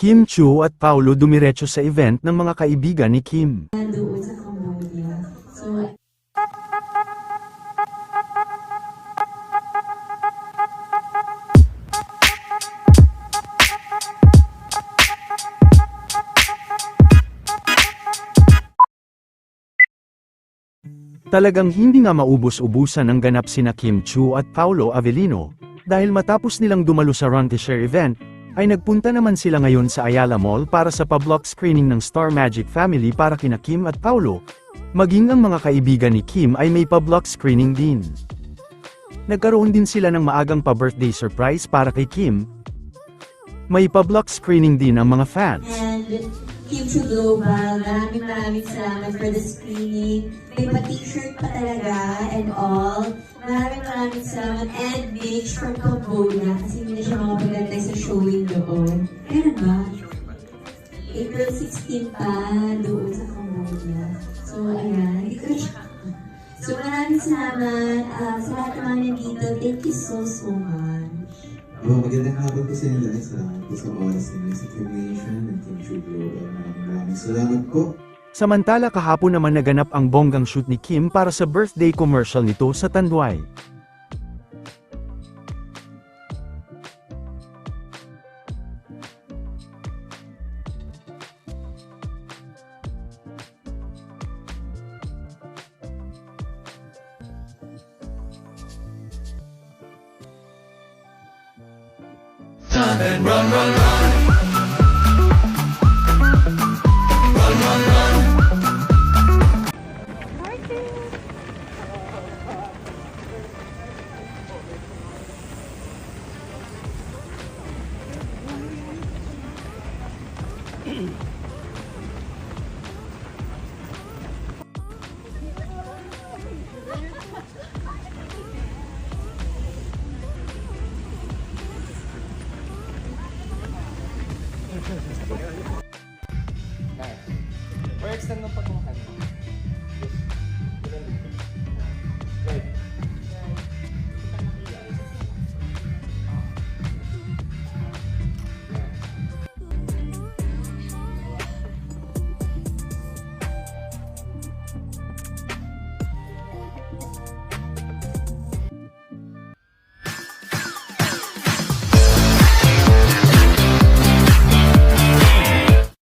Kim Chu at Paulo dumiretso sa event ng mga kaibigan ni Kim. Talagang hindi nga maubos-ubusan ang ganap sina Kim Chu at Paulo Avellino, dahil matapos nilang dumalo sa Run to event, ay nagpunta naman sila ngayon sa Ayala Mall para sa pa-block screening ng Star Magic Family para kina Kim at Paulo, maging ang mga kaibigan ni Kim ay may pa-block screening din. Nagkaroon din sila ng maagang pa-birthday surprise para kay Kim. May pa-block screening din ang mga fans. and Kim Chu Global, maraming maraming salamat for the screening. May pa-t-shirt pa talaga and all. Maraming maraming salamat. And Mitch from Cambodia kasi hindi na siya 16 pa doon sa Cambodia. So, ayan. So, maraming salamat ah, sa lahat ng mga nandito. Thank you so, so much. Oh, magandang hapon po sa inyo lahat. Salamat po sa oras sa Team Nation and Team True Global. Maraming maraming salamat po. Samantala kahapon naman naganap ang bonggang shoot ni Kim para sa birthday commercial nito sa Tanduay. and Run, run, run. Run, run, run. Nice. Where extend ng pagkuhan mo?